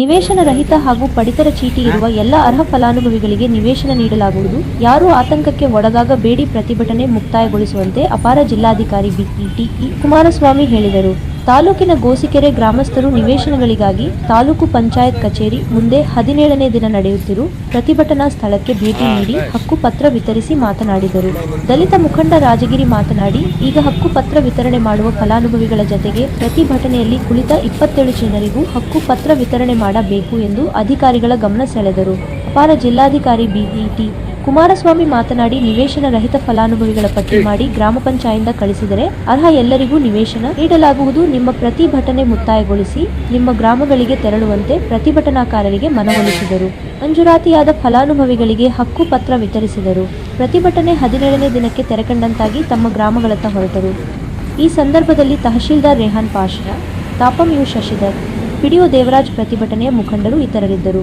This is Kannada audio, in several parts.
ನಿವೇಶನ ರಹಿತ ಹಾಗೂ ಪಡಿತರ ಚೀಟಿ ಇರುವ ಎಲ್ಲ ಅರ್ಹ ಫಲಾನುಭವಿಗಳಿಗೆ ನಿವೇಶನ ನೀಡಲಾಗುವುದು. ಯಾರೂ ಆತಂಕಕ್ಕೆ ಒಳಗಾಗಬೇಡಿ ಪ್ರತಿಭಟನೆ ಮುಕ್ತಾಯಗೊಳಿಸುವಂತೆ ಅಪಾರ ಜಿಲ್ಲಾಧಿಕಾರಿ ಬಿಇಟಿ ಕುಮಾರಸ್ವಾಮಿ ಹೇಳಿದರು. ತಾಲೂಕಿನ ಗೋಸಿಕೆರೆ ಗ್ರಾಮಸ್ಥರು ನಿವೇಶನಗಳಿಗಾಗಿ ತಾಲೂಕು ಪಂಚಾಯತ್ ಕಚೇರಿ ಮುಂದೆ ಹದಿನೇಳನೇ ದಿನ ನಡೆಯುತ್ತಿರು ಪ್ರತಿಭಟನಾ ಸ್ಥಳಕ್ಕೆ ಭೇಟಿ ನೀಡಿ ಹಕ್ಕುಪತ್ರ ವಿತರಿಸಿ ಮಾತನಾಡಿದರು. ದಲಿತ ಮುಖಂಡ ರಾಜಗಿರಿ ಮಾತನಾಡಿ, ಈಗ ಹಕ್ಕುಪತ್ರ ವಿತರಣೆ ಮಾಡುವ ಫಲಾನುಭವಿಗಳ ಜತೆಗೆ ಪ್ರತಿಭಟನೆಯಲ್ಲಿ ಕುಳಿತ ಇಪ್ಪತ್ತೇಳು ಜನರಿಗೂ ಹಕ್ಕುಪತ್ರ ವಿತರಣೆ ಮಾಡಬೇಕು ಎಂದು ಅಧಿಕಾರಿಗಳ ಗಮನ ಸೆಳೆದರು. ಅಪಾರ ಜಿಲ್ಲಾಧಿಕಾರಿ ಬಿಇಟಿ ಕುಮಾರಸ್ವಾಮಿ ಮಾತನಾಡಿ ನಿವೇಶನ ರಹಿತ ಫಲಾನುಭವಿಗಳ ಪಟ್ಟಿ ಮಾಡಿ ಗ್ರಾಮ ಪಂಚಾಯಿಂದ ಕಳಿಸಿದರೆ ಅರ್ಹ ಎಲ್ಲರಿಗೂ ನಿವೇಶನ ನೀಡಲಾಗುವುದು. ನಿಮ್ಮ ಪ್ರತಿಭಟನೆ ಮುಕ್ತಾಯಗೊಳಿಸಿ ನಿಮ್ಮ ಗ್ರಾಮಗಳಿಗೆ ತೆರಳುವಂತೆ ಪ್ರತಿಭಟನಾಕಾರರಿಗೆ ಮನವೊಲಿಸಿದರು. ಮಂಜೂರಾತಿಯಾದ ಫಲಾನುಭವಿಗಳಿಗೆ ಹಕ್ಕು ಪತ್ರ ವಿತರಿಸಿದರು. ಪ್ರತಿಭಟನೆ ಹದಿನೇಳನೇ ದಿನಕ್ಕೆ ತೆರೆಕಂಡಂತಾಗಿ ತಮ್ಮ ಗ್ರಾಮಗಳತ್ತ ಹೊರಟರು. ಈ ಸಂದರ್ಭದಲ್ಲಿ ತಹಶೀಲ್ದಾರ್ ರೆಹಾನ್ ಪಾಷಾ ತಾಪಂ ಯು. ಶಶಿಧರ್ ಪಿಡಿಒ ದೇವರಾಜ್ ಪ್ರತಿಭಟನೆಯ ಮುಖಂಡರು ಇತರರಿದ್ದರು.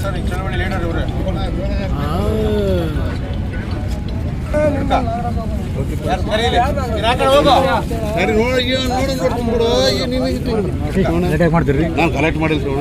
ಈ ಚಳವಳಿ ಲೀಡರ್ ಇವರೇ ನಾನು ಕಲೆಕ್ಟ್ ಮಾಡಿಲ್ಲ ನೋಡ